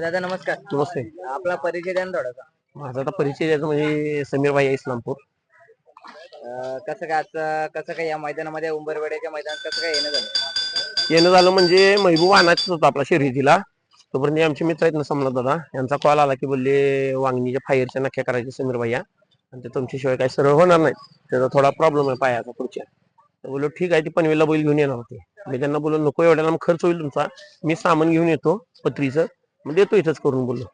दादा नमस्कार. नमस्ते. आपला परिचय द्या ना थोडासा. माझा आता परिचय द्यायचा म्हणजे समीर भाई इस्लामपूर. अं, कसं काय आजचं कसं काय या मैदानामध्ये उंबरवेड्याच्या मैदानात कसं काय येणं झालं? येणं झालं म्हणजे महबूब आणायच होता आपला शर्यतीला. तोपर्यंत हे आमचे मित्र आहेत ना समला दादा यांचा कॉल आला की बोलले वांगणीच्या फायरच्या नख्या करायचे समीर भैया आणि ते तुमच्याशिवाय काही सरळ होणार नाही त्याचा थोडा प्रॉब्लेम आहे पायाचा पुढच्या. बोललो ठीक आहे ती पनवेलला बैल घेऊन येणार होते. मी त्यांना बोललो नको एवढ्या लांब खर्च होईल तुमचा. मी सामान घेऊन येतो पत्रीचं. मग देतो इथंच करून बोललो.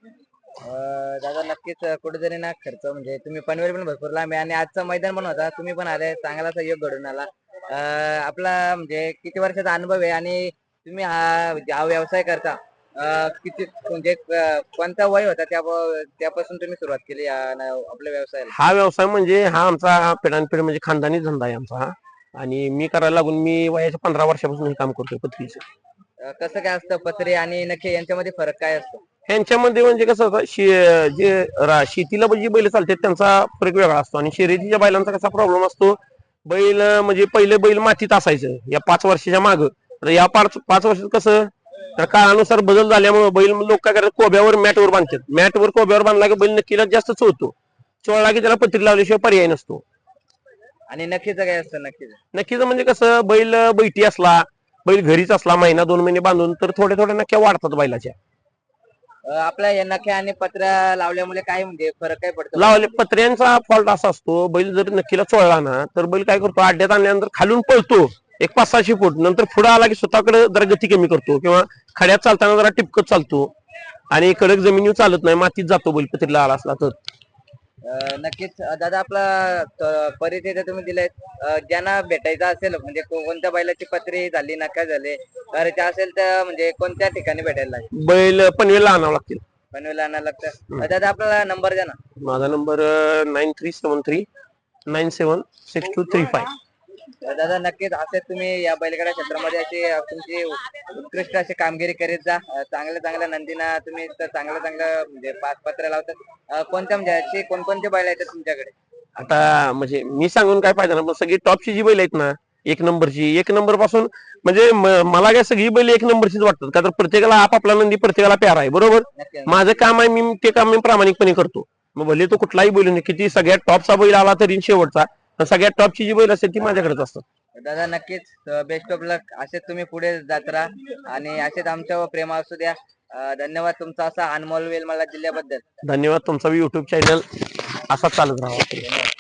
अं, दादा नक्कीच कुठेतरी ना खर्च. म्हणजे तुम्ही पनवेल पण भरपूर लांब आहे आणि आजचं मैदान पण होता. तुम्ही पण आले चांगला सहयोग घडून आला. अं, आपला म्हणजे किती वर्षाचा अनुभव आहे आणि तुम्ही हा हा व्यवसाय करता. अं, किती म्हणजे अं, कोणता वय होता त्या त्यापासून तुम्ही सुरुवात केली या न- आपल्या व्यवसायाला? हा व्यवसाय म्हणजे हा आमचा पिढानपिढ म्हणजे खानदानी धंदा आहे आमचा. हा आणि मी करायला लागून मी वयाच्या पंधरा वर्षापासून हे काम करतोय पत्रीचं अं, कसं काय असतं पत्रे आणि नखे यांच्यामध्ये फरक काय असतो? ह्यांच्यामध्ये म्हणजे कसं होतं शे- जे रा- शेतीला जी बैल चालतात त्यांचा फरक वेगळा असतो आणि शर्यतीच्या बैलांचा कसा प्रॉब्लेम असतो बैल अं, म्हणजे पहिले बैल मातीत असायचं या पाच वर्षाच्या माग. या पाच पाच वर्षात कसं तर काळानुसार बदल झाल्यामुळे बैल लोक काय करतात कोब्यावर मॅटवर बांधतात. मॅटवर कोब्यावर बांधला की बैल नक्कीला जास्त चोळतो. चोळला की त्याला पत्री लावल्याशिवाय पर्याय नसतो. आणि नक्कीच काय असतं नक्कीच. नक्कीच म्हणजे कसं बैल बैठी असला बैल घरीच असला महिना दोन महिने बांधून तर थोड्या थोड्या नक्क्या वाढतात बैलाच्या. अं, आपल्या या नख्या आणि पत्र्या लावल्यामुळे काय म्हणजे फरक काय पडतो? लावले पत्र्यांचा फॉल्ट असा असतो बैल जर नक्कीला चोळला ना तर बैल काय करतो अड्ड्यात आणल्यानंतर खालून पळतो एक पाच सहाशे फूट नंतर पुढे आला की स्वतःकडे जरा गती कमी करतो किंवा खड्यात चालताना जरा टिपकत चालतो. आणि कडक जमिनीवर चालत नाही मातीत जातो बैल पत्रीला आला असला तर. नक्कीच. दादा आपला परिचय तर तुम्ही दिलाय. ज्यांना भेटायचं असेल म्हणजे कोणत्या बैलाची पत्री झाली नका झाले करायचे असेल तर म्हणजे कोणत्या ठिकाणी भेटायला लागेल? बैल पनवेलला आणावं लागतील. पनवेल आणायला लागतं. दादा आपल्याला नंबर द्या ना. माझा number nine three seven three nine seven six two three five. तर दादा नक्कीच असे तुम्ही या बैलगाडा क्षेत्रामध्ये अशी अं, तुमची उत्कृष्ट अशी कामगिरी करीत जा. चांगल्या चांगल्या नंदीना तुम्ही चांगलं चांगलं म्हणजे पाच पत्र लावतात. कोणत्या म्हणजे अशी कोणकोणते बैल आहेत तुमच्याकडे? आता म्हणजे मी सांगून काय पाहिजे ना पण सगळी टॉपची जी बैल आहेत ना एक नंबरची एक नंबरपासून म्हणजे मला काय सगळी बैल एक नंबरचीच वाटतात का तर प्रत्येकाला आपापला नंदी प्रत्येकाला प्यारा आहे बरोबर? माझं काम आहे मी ते काम मी प्रामाणिकपणे करतो. मग भले तो कुठलाही बैल नाही किती सगळ्यात टॉपचा बैल आला तरी शेवटचा पण सगळ्यात टॉपची जी बैल असते ती माझ्याकडेच असतात. दादा नक्कीच. बेस्ट ऑफ लक असेच तुम्ही पुढे जात राहा. आणि असेच आमच्यावर प्रेम असू द्या. अं, धन्यवाद तुमचा असा अनमोल वेळ मला दिल्याबद्दल. धन्यवाद. तुमचा युट्यूब चॅनल असा चालत राहा.